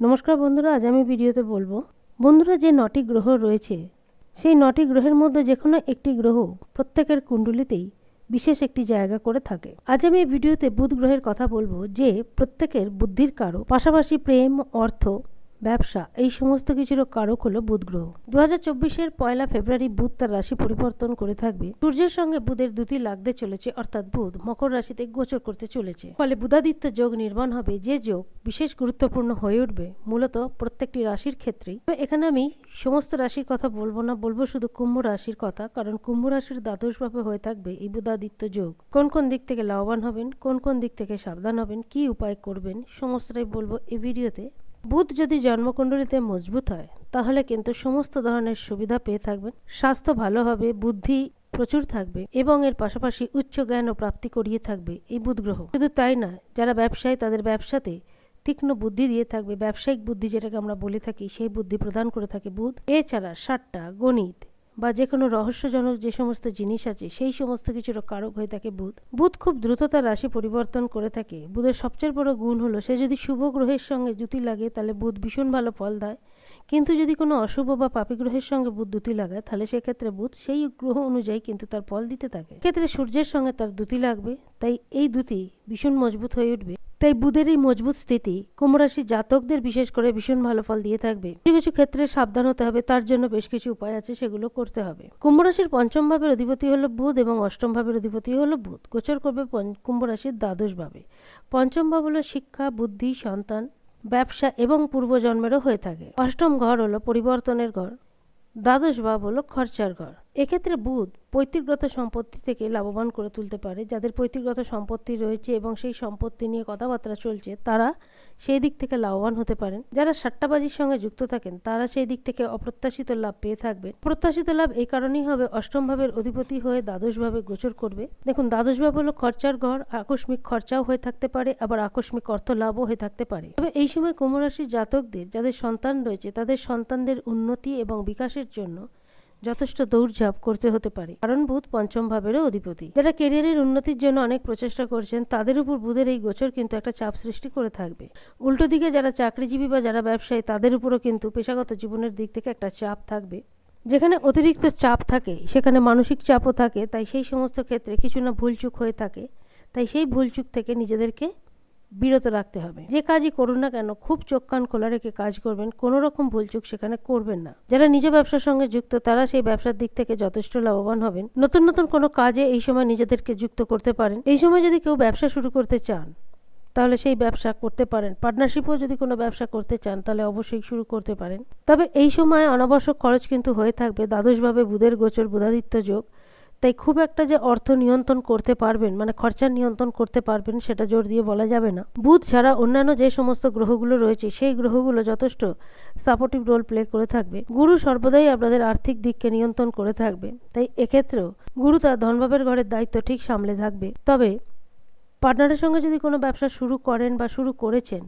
নমস্কার বন্ধুরা, আজ আমি ভিডিওতে বলব, বন্ধুরা যে নটি গ্রহ রয়েছে, সেই নটি গ্রহের মধ্যে যে কোনো একটি গ্রহ প্রত্যেকের কুণ্ডলিতেই বিশেষ একটি জায়গা করে থাকে। আজ আমি ভিডিওতে বুধ গ্রহের কথা বলব, যে প্রত্যেকের বুদ্ধির কারও পাশাপাশি প্রেম, অর্থ ব্যবসা, এই সমস্ত কিছুর কারক হলো বুধ গ্রহ। দু হাজার পয়লা ফেব্রুয়ারি বুধ তার রাশি পরিবর্তন করে থাকবে। সূর্যের সঙ্গে বুধের দুটি লাগতে চলেছে, অর্থাৎ বুধ মকর রাশিতে গোচর করতে চলেছে। ফলে বুধাদিত্য যোগ নির্মাণ হবে, যে যোগ বিশেষ গুরুত্বপূর্ণ হয়ে উঠবে মূলত প্রত্যেকটি রাশির ক্ষেত্রেই। তবে এখানে আমি সমস্ত রাশির কথা বলব না, বলব শুধু কুম্ভ রাশির কথা, কারণ কুম্ভ রাশির দ্বাদশভাবে হয়ে থাকবে এই বুধাদিত্য যোগ। কোন কোন দিক থেকে লাভবান হবেন, কোন কোন দিক থেকে সাবধান হবেন, কি উপায় করবেন, সমস্তটাই বলব এই ভিডিওতে। বুধ যদি জন্মকুণ্ডলিতে মজবুত হয়, তাহলে কিন্তু সমস্ত ধরনের সুবিধা পেয়ে থাকবেন। স্বাস্থ্য ভালো হবে, বুদ্ধি প্রচুর থাকবে এবং এর পাশাপাশি উচ্চ জ্ঞান ও প্রাপ্তি করিয়ে থাকবে এই বুধ গ্রহ। শুধু তাই না, যারা ব্যবসায়ী তাদের ব্যবসাতে তীক্ষ্ণ বুদ্ধি দিয়ে থাকবে। ব্যবসায়িক বুদ্ধি যেটাকে আমরা বলে থাকি, সেই বুদ্ধি প্রদান করে থাকে বুধ। এছাড়া সাতটা গণিত বা যে কোনো রহস্যজনক যে সমস্ত জিনিস আছে, সেই সমস্ত কিছুর কারক হয়ে থাকে বুধ। বুধ খুব দ্রুত তার রাশি পরিবর্তন করে থাকে। বুধের সবচেয়ে বড় গুণ হলো, সে যদি শুভ গ্রহের সঙ্গে জুতি লাগে তাহলে বুধ ভীষণ ভালো ফল দেয়। কিন্তু যদি কোনো অশুভ বা পাপী গ্রহের সঙ্গে বুধ দুটি লাগায়, তাহলে সেক্ষেত্রে বুধ সেই গ্রহ অনুযায়ী কিন্তু তার ফল দিতে থাকে। ক্ষেত্রে সূর্যের সঙ্গে তার দুটি লাগবে, তাই এই দুটি ভীষণ মজবুত হয়ে উঠবে। তাই বুধের এই মজবুত স্থিতি কুম্ভরাশি জাতকদের বিশেষ করে ভীষণ ভালো ফল দিয়ে থাকবে। কিছু কিছু ক্ষেত্রে সাবধান হতে হবে, তার জন্য বেশ কিছু উপায় আছে সেগুলো করতে হবে। কুম্ভরাশির পঞ্চম ভাবের অধিপতি হলো বুধ এবং অষ্টম ভাবের অধিপতি হলো বুধ। গোচর করবে কুম্ভরাশির দ্বাদশ ভাবে। পঞ্চম ভাব হলো শিক্ষা, বুদ্ধি, সন্তান, ব্যবসা এবং পূর্বজন্মেরও হয়ে থাকে। অষ্টম ঘর হলো পরিবর্তনের ঘর। দ্বাদশ ভাব হলো খরচার ঘর। এক্ষেত্রে বুধ পৈতৃকগত সম্পত্তি থেকে লাভবান করে তুলতে পারে। যাদের পৈতৃকগত সম্পত্তি রয়েছে এবং সেই সম্পত্তি নিয়ে কথাবার্তা চলছে, তারা সেই দিক থেকে লাভবান হতে পারেন। যারা সাট্টাবাজির সঙ্গে যুক্ত থাকেন, তারা সেই দিক থেকে অপ্রত্যাশিত লাভ পেয়ে থাকবেন। প্রত্যাশিত লাভ এই কারণেই হবে অষ্টম ভাবের অধিপতি হয়ে দ্বাদশভাবে গোচর করবে। দেখুন দ্বাদশ ভাব হলো খরচার ঘর, আকস্মিক খরচাও হয়ে থাকতে পারে, আবার আকস্মিক অর্থ লাভও হয়ে থাকতে পারে। তবে এই সময় কুম্ভরাশির জাতকদের, যাদের সন্তান রয়েছে, তাদের সন্তানদের উন্নতি এবং বিকাশের জন্য যথেষ্ট দৌড়ঝাঁপ করতে হতে পারে। কারণ বুধ পঞ্চম ভাবেরও অধিপতি। যারা কেরিয়ারের উন্নতির জন্য অনেক প্রচেষ্টা করছেন, তাদের উপর বুধের এই গোচর কিন্তু একটা চাপ সৃষ্টি করে থাকবে। উল্টো দিকে যারা চাকরিজীবী বা যারা ব্যবসায়ী, তাদের উপরও কিন্তু পেশাগত জীবনের দিক থেকে একটা চাপ থাকবে। যেখানে অতিরিক্ত চাপ থাকে, সেখানে মানসিক চাপও থাকে, তাই সেই সমস্ত ক্ষেত্রে কিছু না ভুলচুক হয়ে থাকে। তাই সেই ভুলচুক থেকে নিজেদেরকে বিরত রাখতে হবে। যে কাজই করুন না কেন, খুব চোখ কান খোলা রেখে কাজ করবেন কোনো রকম ভুলচুক সেখানে করবেন না। যারা নিজ ব্যবসার সঙ্গে যুক্ত, তারা সেই ব্যবসার দিক থেকে যথেষ্ট লাভবান হবেন। নতুন নতুন কোনো কাজে এই সময় নিজেদেরকে যুক্ত করতে পারেন। এই সময় যদি কেউ ব্যবসা শুরু করতে চান, তাহলে সেই ব্যবসা করতে পারেন। পার্টনারশিপও যদি কোনো ব্যবসা করতে চান, তাহলে অবশ্যই শুরু করতে পারেন। তবে এই সময় অনাবশ্যক খরচ কিন্তু হয়ে থাকবে। দ্বাদশভাবে বুধের গোচর, বুধাদিত্য যোগ। তাই খুব একটা যে অর্থ নিয়ন্ত্রণ করতে পারবেন মানে খরচা নিয়ন্ত্রণ করতে পারবেন সেটা জোর দিয়ে বলা যাবে না। বুধ ছাড়া অন্যান্য যে সমস্ত গ্রহগুলো রয়েছে, সেই গ্রহগুলো যথেষ্ট সাপোর্টিভ রোল প্লে করে থাকবে। গুরু সর্বদাই আপনাদের আর্থিক দিককে নিয়ন্ত্রণ করে থাকবে। তাই এক্ষেত্রেও গুরু তার ধনভাবের ঘরের দায়িত্ব ঠিক সামলে থাকবে। তবে পার্টনারের সঙ্গে যদি কোনো ব্যবসা শুরু করেন বা শুরু করেছেন,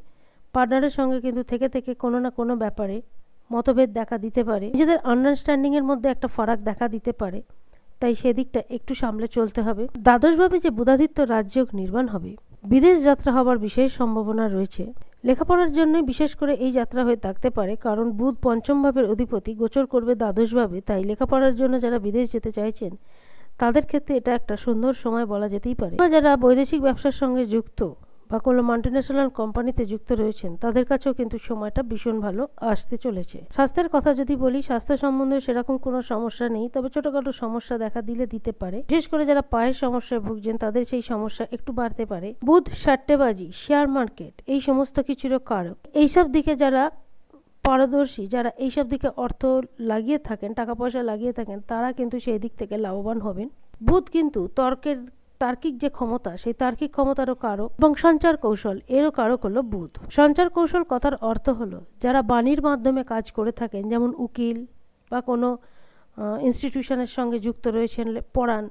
পার্টনারের সঙ্গে কিন্তু থেকে থেকে কোনো না কোনো ব্যাপারে মতভেদ দেখা দিতে পারে। নিজেদের আন্ডারস্ট্যান্ডিংয়ের মধ্যে একটা ফারাক দেখা দিতে পারে। তাই সেদিকটা একটু সামলে চলতে হবে। দ্বাদশভাবে যে বুধাদিত্য রাজযোগ নির্মাণ হবে, বিদেশ যাত্রা হবার বিশেষ সম্ভাবনা রয়েছে। লেখাপড়ার জন্য বিশেষ করে এই যাত্রা হয়ে থাকতে পারে, কারণ বুধ পঞ্চম ভাবের অধিপতি গোচর করবে দ্বাদশভাবে, তাই লেখাপড়ার জন্য যারা বিদেশ যেতে চাইছেন, তাদের ক্ষেত্রে এটা একটা সুন্দর সময় বলা যেতেই পারে। যারা বৈদেশিক ব্যবসার সঙ্গে যুক্ত বা কোনো মাল্টিন্যাশনাল কোম্পানিতে যুক্ত রয়েছেন। তাদের কাছেও কিন্তু সময়টা ভীষণ ভালো আসতে চলেছে। স্বাস্থ্যের কথা যদি বলি, স্বাস্থ্য সম্বন্ধে সেরকম কোনো সমস্যা নেই, তবে ছোটোখাটো সমস্যা দেখা দিলে দিতে পারে। বিশেষ করে যারা পায়ের সমস্যায় ভুগছেন, তাদের সেই সমস্যা একটু বাড়তে পারে। বুধ, সাট্টেবাজি শেয়ার মার্কেট এই সমস্ত কিছুরও কারক। এইসব দিকে যারা পারদর্শী, যারা এইসব দিকে অর্থ লাগিয়ে থাকেন, টাকা পয়সা লাগিয়ে থাকেন, তারা কিন্তু সেই দিক থেকে লাভবান হবেন। বুধ কিন্তু তর্কের তার্কিক যে ক্ষমতা, সেই তার্কিক ক্ষমতারও কারক এবং সঞ্চার কৌশল, এরও কারক হলো বুধ। সঞ্চার কৌশল কথার অর্থ হলো, যারা বাণীর মাধ্যমে কাজ করে থাকেন, যেমন উকিল বা কোনো ইনস্টিটিউশনের সঙ্গে যুক্ত রয়েছেন পড়ান,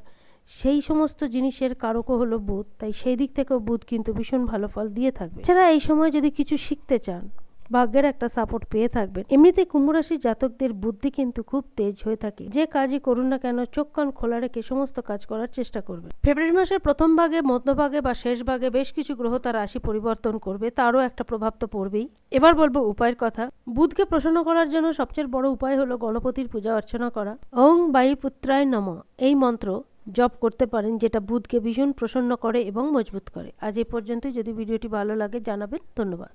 সেই সমস্ত জিনিসের কারকও হলো বুধ। তাই সেই দিক থেকেও বুধ কিন্তু ভীষণ ভালো ফল দিয়ে থাকবে। এছাড়া এই সময় যদি কিছু শিখতে চান ভাগ্যের একটা সাপোর্ট পেয়ে থাকবেন। এমনিতে কুম্ভ রাশির জাতকদের বুদ্ধি কিন্তু খুব তেজ হয়ে থাকে। যে কাজই করুন না কেন, চোখ কান খোলা রেখে সমস্ত কাজ করার চেষ্টা করবেন। ফেব্রুয়ারি মাসের প্রথম ভাগে, মধ্যভাগে বা শেষ ভাগে বেশ কিছু গ্রহ তার রাশি পরিবর্তন করবে, তারও একটা প্রভাব তো পড়বেই। এবার বলব উপায়ের কথা। বুধকে প্রসন্ন করার জন্য সবচেয়ে বড় উপায় হলো গণপতির পূজা অর্চনা করা। ওং বায়ু পুত্রায় নম। এই মন্ত্র জপ করতে পারেন, যেটা বুধকে ভীষণ প্রসন্ন করে এবং মজবুত করে। আজ এই পর্যন্তই। যদি ভিডিওটি ভালো লাগে, জানাবেন। ধন্যবাদ।